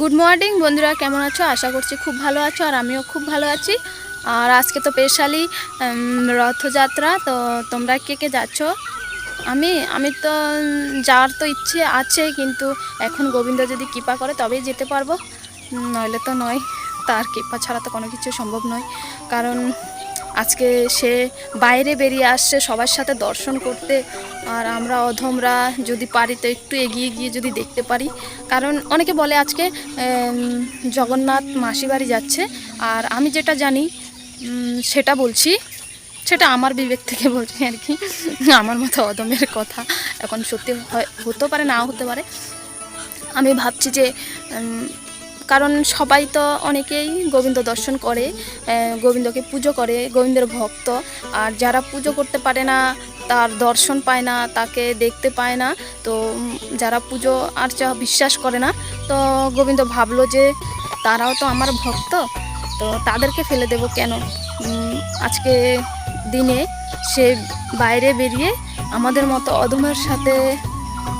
Good morning বন্ধুরা, কেমন আছো? আশা করছি খুব ভালো আছো আর আমিও খুব ভালো আছি। আর আজকে তো স্পেশালি রথযাত্রা, তো তোমরা কে কে যাচ্ছ? আমি আমি তো, যাওয়ার তো ইচ্ছে আছে, কিন্তু এখন গোবিন্দ যদি কৃপা করে তবেই যেতে পারব। নইলে তো নয়, তার কৃপা ছাড়া তো কোনো কিছু সম্ভব নয়। কারণ আজকে সে বাইরে বেরিয়ে আসছে, সবার সাথে দর্শন করতে। আর আমরা অধমরা যদি পারি তো একটু এগিয়ে গিয়ে যদি দেখতে পারি। কারণ অনেকে বলে আজকে জগন্নাথ মাসি বাড়ি যাচ্ছে। আর আমি যেটা জানি সেটা বলছি, সেটা আমার বিবেক থেকে বলছি আর কি। আমার মতো অদমের কথা এখন সত্যি হতেও পারে, নাও হতে পারে। আমি ভাবছি যে কারণ সবাই তো অনেকেই গোবিন্দ দর্শন করে গোবিন্দকে পুজো করে, গোবিন্দের ভক্ত। আর যারা পুজো করতে পারে না, তার দর্শন পায় না, তাকে দেখতে পায় না, তো যারা পুজো আর আর্চা বিশ্বাস করে না, তো গোবিন্দ ভাবলো যে তারাও তো আমার ভক্ত, তো তাদেরকে ফেলে দেব কেন? আজকে দিনে সে বাইরে বেরিয়ে আমাদের মতো অধমের সাথে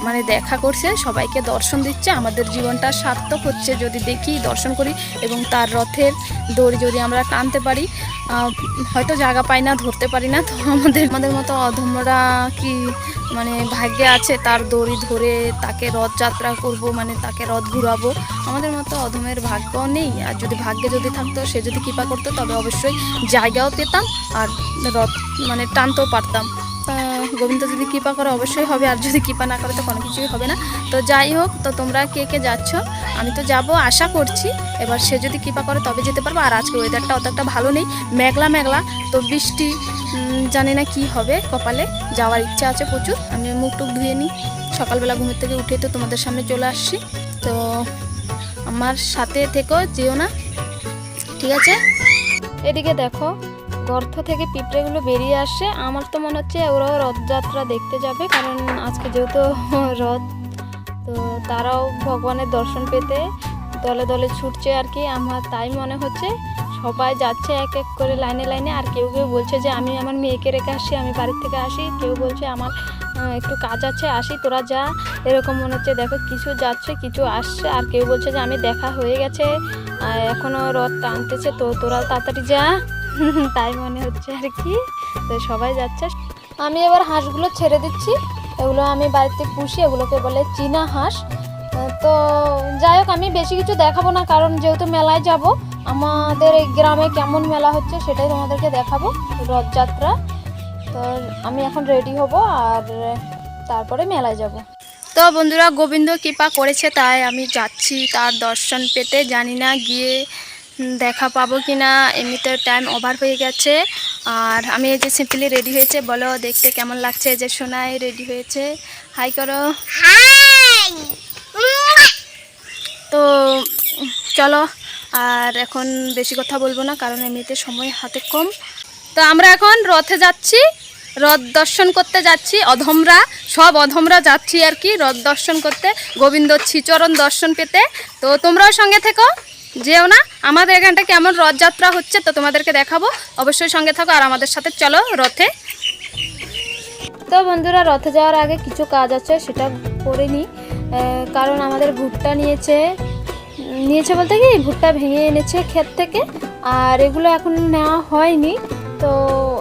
মানে দেখা করছে, সবাইকে দর্শন দিচ্ছে, আমাদের জীবনটা সার্থক হচ্ছে যদি দেখি, দর্শন করি এবং তার রথের দড়ি যদি আমরা টানতে পারি হয়তো জায়গা পাই না, ধরতে পারি না, তো আমাদের আমাদের মতো অধমরা কি মানে ভাগ্যে আছে, তার দড়ি ধরে তাকে রথযাত্রা করব মানে তাকে রথ ঘুরাবো, আমাদের মতো অধমের ভাগ্য নেই। আর যদি ভাগ্যে যদি থাকতো, সে যদি কৃপা করতো, তবে অবশ্যই জায়গাও পেতাম আর রথ মানে টানতেও পারতাম। গোবিন্দ যদি কৃপা করে অবশ্যই হবে, আর যদি কৃপা না করে তো কোনো কিছুই হবে না। তো যাই হোক, তো তোমরা কে কে যাচ্ছ? আমি তো যাব, আশা করছি। এবার সে যদি কৃপা করে তবে যেতে পারব। আর আজকে ওয়েদারটা অত একটা ভালো নেই, মেঘলা মেঘলা। তো বৃষ্টি জানি না কি হবে কপালে, যাওয়ার ইচ্ছা আছে প্রচুর। আমি মুখ টুক ধুয়ে নিই। সকালবেলা ঘুমের থেকে উঠে তো তোমাদের সামনে চলে আসছি। তো আমার সাথে থেকেও যেও না। ঠিক আছে? এদিকে দেখো গর্ত থেকে পিঁপড়েগুলো বেরিয়ে আসছে আমার তো মনে হচ্ছে ওরাও রথযাত্রা দেখতে যাবে, কারণ আজকে যেহেতু রথ, তো তারাও ভগবানের দর্শন পেতে দলে দলে ছুটছে আর কি। আমার তাই মনে হচ্ছে সবাই যাচ্ছে এক এক করে লাইনে লাইনে। আর কেউ কেউ বলছে যে, আমি আমার মেয়েকে রেখে আসি আমি বাড়ির থেকে আসি। কেউ বলছে, আমার একটু কাজ আছে, আসি, তোরা যা। এরকম মনে হচ্ছে, দেখো, কিছু যাচ্ছে, কিছু আসছে। আর কেউ বলছে যে, আমি দেখা হয়ে গেছে এখনও রথ টানতেছে, তো তোরা তাড়াতাড়ি যা। তাই মনে হচ্ছে আর কি। তো সবাই যাচ্ছে। আমি এবার হাঁসগুলো ছেড়ে দিচ্ছি। এগুলো আমি বাড়িতে পুষি এগুলোকে বলে চীনা হাঁস। তো যাই হোক আমি বেশি কিছু দেখাবো না কারণ যেহেতু মেলায় যাব আমাদের এই গ্রামে কেমন মেলা হচ্ছে সেটাই তোমাদেরকে দেখাবো রথযাত্রা। তো আমি এখন রেডি হব আর তারপরে মেলায় যাব। তো বন্ধুরা গোবিন্দ কৃপা করেছে তাই আমি যাচ্ছি তার দর্শন পেতে। জানি না গিয়ে দেখা পাবো কি না এমনিতে টাইম ওভার হয়ে গেছে। আর আমি এই যে সিম্পলি রেডি হয়েছে বলো দেখতে কেমন লাগছে? যে সোনাই রেডি হয়েছে। হাই করো। তো চলো আর এখন বেশি কথা বলব না কারণ এমনিতে সময় হাতে কম। তো আমরা এখন রথে যাচ্ছি রথ দর্শন করতে যাচ্ছি অধমরা সব অধমরা যাচ্ছি আর কি রথ দর্শন করতে। গোবিন্দ শ্রীচরণ দর্শন পেতে। তো তোমরাও সঙ্গে থেকো। যেও না। আমাদের এখানটা কেমন রথযাত্রা হচ্ছে তো তোমাদেরকে দেখাবো। অবশ্যই সঙ্গে থাকো আর আমাদের সাথে চলো রথে। তো বন্ধুরা, রথে যাওয়ার আগে কিছু কাজ আছে, সেটা করে নিই। কারণ আমাদের ভুট্টা নিয়েছে। নিয়েছে বলতে কি, ভুট্টা ভেঙে এনেছে ক্ষেত থেকে, আর এগুলো এখন নেওয়া হয়নি। তো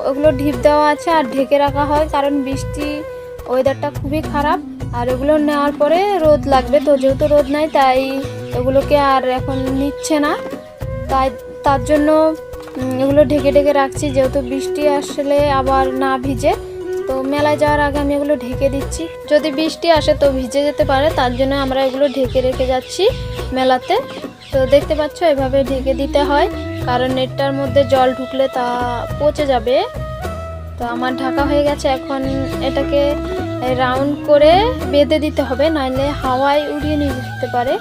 ওগুলো ঢিপ দেওয়া আছে আর ঢেকে রাখা হয়, কারণ বৃষ্টি ওয়েদারটা খুবই খারাপ। আর এগুলো নেওয়ার পরে রোদ লাগবে, তো যেহেতু রোদ নাই, তাই এগুলোকে আর এখন নিচ্ছে না। তাই তার জন্য এগুলো ঢেকে ঢেকে রাখছি। যেহেতু বৃষ্টি আসলে আবার না ভিজে, তো মেলায় যাওয়ার আগে আমি এগুলো ঢেকে দিচ্ছি। যদি বৃষ্টি আসে তো ভিজে যেতে পারে, তার জন্য আমরা এগুলো ঢেকে রেখে যাচ্ছি মেলাতে। তো দেখতে পাচ্ছ, এভাবে ঢেকে দিতে হয়, কারণ নেটটার মধ্যে জল ঢুকলে তা পচে যাবে। তো আমার ঢাকা হয়ে গেছে, এখন এটাকে রাউন্ড করে বেঁধে দিতে হবে নাহলে হাওয়ায় উড়িয়ে নিয়ে যেতে পারে।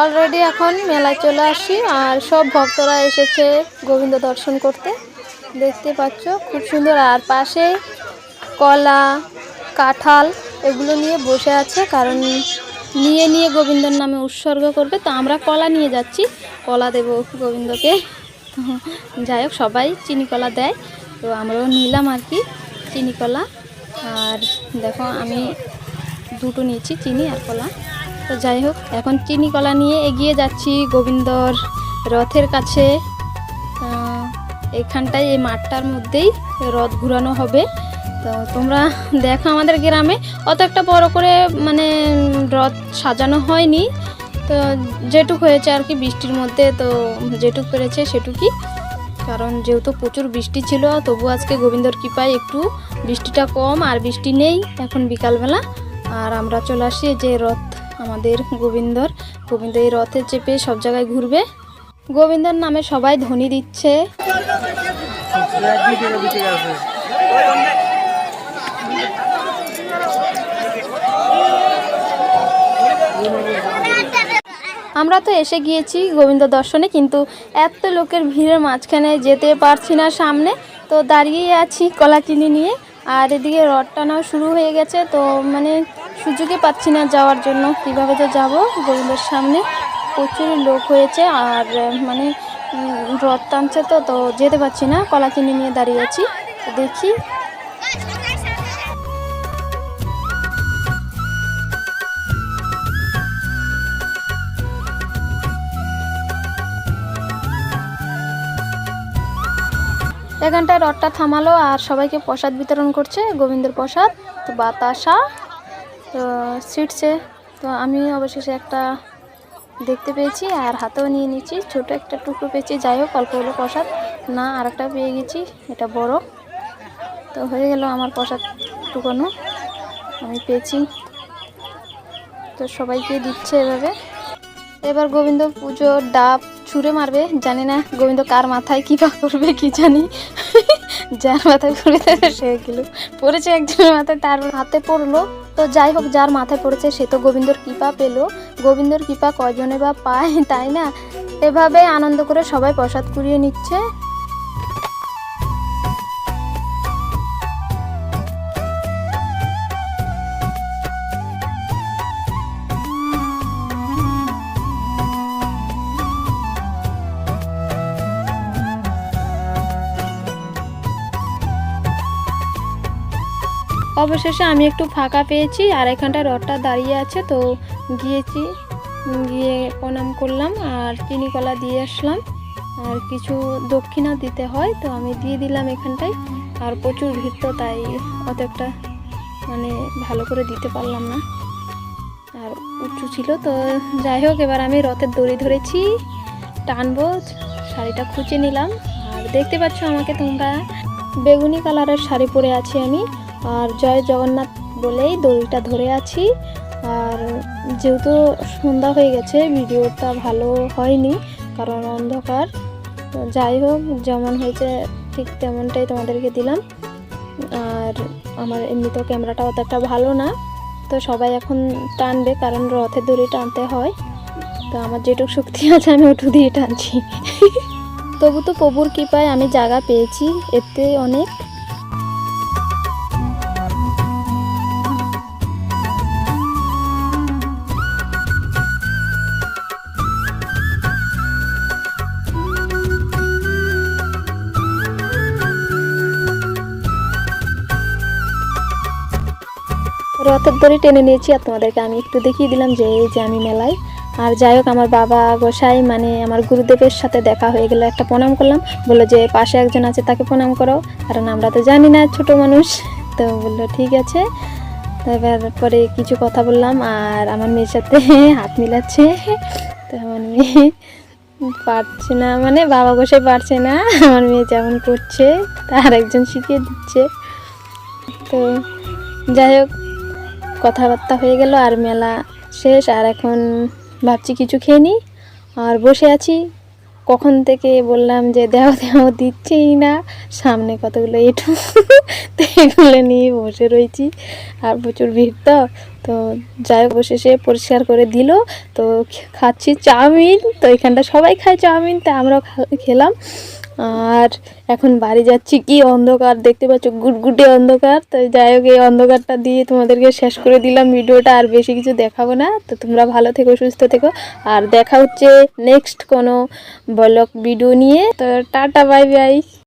অলরেডি এখন মেলায় চলে আসি, আর সব ভক্তরা এসেছে গোবিন্দ দর্শন করতে। দেখতে পাচ্ছ, খুব সুন্দর। আর পাশে কলা, কাঁঠাল এগুলো নিয়ে বসে আছে, কারণ নিয়ে নিয়ে গোবিন্দর নামে উৎসর্গ করবে। তো আমরা কলা নিয়ে যাচ্ছি, কলা দেব গোবিন্দকে। যাই হোক, সবাই চিনি কলা দেয়, তো আমরাও নিলাম আর কি চিনি কলা। আর দেখো, আমি দুটো নিয়েছি, চিনি আর কলা। তো যাই হোক এখন চিনি কলা নিয়ে এগিয়ে যাচ্ছি গোবিন্দর রথের কাছে। আহ, এখানটায় এই মাঠটার মধ্যেই রথ ঘুরানো হবে। তো তোমরা দেখো আমাদের গ্রামে অত একটা বড় করে মানে রথ সাজানো হয়নি। তো যেটুক হয়েছে আর কি বৃষ্টির মধ্যে তো যেটুক পেরেছে সেটুকুই। কারণ যেহেতু প্রচুর বৃষ্টি ছিল তবু আজকে গোবিন্দর কৃপায় একটু বৃষ্টিটা কম আর বৃষ্টি নেই এখন বিকালবেলা। আর আমরা চলে আসি যে রথ আমাদের গোবিন্দর। গোবিন্দ এই রথে চেপে সব জায়গায় ঘুরবে। গোবিন্দর নামে সবাই ধ্বনি দিচ্ছে। আমরা তো এসে গিয়েছি গোবিন্দ দর্শনে, কিন্তু এত লোকের ভিড়ের মাঝখানে যেতে পারছি না সামনে। তো দাঁড়িয়ে আছি কলা চিনি নিয়ে। আর এদিকে রথ টানাও শুরু হয়ে গেছে, তো মানে সুযোগই পাচ্ছি না যাওয়ার জন্য। কীভাবে যে যাব? গোবিন্দর সামনে প্রচুর লোক হয়েছে আর মানে রথ টানছে তো তো যেতে পারছি না। কলা চিনি নিয়ে দাঁড়িয়ে আছি। তো দেখি। এখানটায় রথটা থামালো আর সবাইকে প্রসাদ বিতরণ করছে গোবিন্দের প্রসাদ, তো বাতাসা। তো ছিটছে। তো আমি অবশেষে একটা দেখতে পেয়েছি আর হাতেও নিয়ে নিচ্ছি। ছোট একটা টুকরো পেয়েছি। যাই হোক, অল্প হলো প্রসাদ। না আর একটা পেয়ে গেছি। এটা বড়। তো হয়ে গেল আমার প্রসাদ টুকানো। আমি পেয়েছি। তো সবাইকে দিচ্ছে এভাবে। এবার গোবিন্দ পুজোর ডাব ছুঁড়ে মারবে। জানি না গোবিন্দ কার মাথায় কী করবে, কি জানি। যার মাথায় করবে সে গেল। পড়েছে একজনের মাথায়, তার হাতে পড়ল। তো যাই হোক, যার মাথায় পড়েছে সে তো গোবিন্দর কৃপা পেল। গোবিন্দর কৃপা কজনে বা পায়, তাই না? এভাবে আনন্দ করে সবাই প্রসাদ কুড়িয়ে নিচ্ছে। অবশেষে আমি একটু ফাঁকা পেয়েছি, আর এখানটা রথটা দাঁড়িয়ে আছে, তো গিয়েছি, গিয়ে প্রণাম করলাম, আর চিনি কলা দিয়ে আসলাম, আর কিছু দক্ষিণা দিতে হয়, তো আমি দিয়ে দিলাম এখানটায়, আর প্রচুর ভিড় তো, তাই অত একটা মানে ভালো করে দিতে পারলাম না। আর উঁচু ছিল, তো যাই হোক, এবার আমি রথের দড়ি ধরেছি, টানবো, শাড়িটা খুঁজে নিলাম, আর দেখতে পাচ্ছ আমাকে তোমরা, বেগুনি কালারের শাড়ি পরে আছি আমি আর জয় জগন্নাথ বলেই দড়িটা ধরে আছি। আর যেহেতু সন্ধ্যা হয়ে গেছে, ভিডিওটা ভালো হয়নি, কারণ অন্ধকার। যাই হোক, যেমন হয়েছে ঠিক তেমনটাই তোমাদেরকে দিলাম। আর আমার এমনিতেও ক্যামেরাটা অত একটা ভালো না, তো সবাই এখন টানবে, কারণ রথের দড়ি টানতে হয়। তো আমার যেটুকু শক্তি আছে, আমি ওটু দিয়ে টানছি। তবু তো প্রভুর কৃপায় আমি জায়গা পেয়েছি, এতে অনেক। রথের দড়ি টেনে নিয়েছি আর তোমাদেরকে আমি একটু দেখিয়ে দিলাম যে এই যে আমি মেলায়। আর যাই হোক, আমার বাবা গোসাই মানে আমার গুরুদেবের সাথে দেখা হয়ে গেলে, একটা প্রণাম করলাম। বলল যে পাশে একজন আছে, তাকে প্রণাম করো। কারণ আমরা তো জানি না, ছোট মানুষ। তো বলল, ঠিক আছে। এবার পরে কিছু কথা বললাম, আর আমার মেয়ের সাথে হাত মিলাচ্ছে। তো মেয়ে পারছে না মানে বাবা গোসাই পারছে না। আমার মেয়ে যেমন করছে, তার একজন শিখিয়ে দিচ্ছে। তো যাই হোক কথাবার্তা হয়ে গেল আর মেলা শেষ। আর এখন ভাবছি কিছু খেয়ে নিই। আর বসে আছি। কখন থেকে বললাম যে দেও দেও দিচ্ছেই না। সামনে কতগুলো এঁঠো তো এগুলো নিয়ে বসে রয়েছি। আর প্রচুর ভিড় তো। তো যাই বসে সে পরিষ্কার করে দিল। তো খাচ্ছি চাউমিন। তো এখানটা সবাই খায় চাউমিন। তা আমরাও খেলাম। আর এখন বাড়ি যাচ্ছি কি অন্ধকার, দেখতে পাচ্ছ গুটগুটে অন্ধকার। তো যাই হোক, এই অন্ধকারটা দিয়ে তোমাদেরকে শেষ করে দিলাম ভিডিওটা, আর বেশি কিছু দেখাবো না। তো তোমরা ভালো থেকো, সুস্থ থেকো। আর দেখা হচ্ছে নেক্সট কোনো ব্লগ ভিডিও নিয়ে। তো টাটা বাই বাই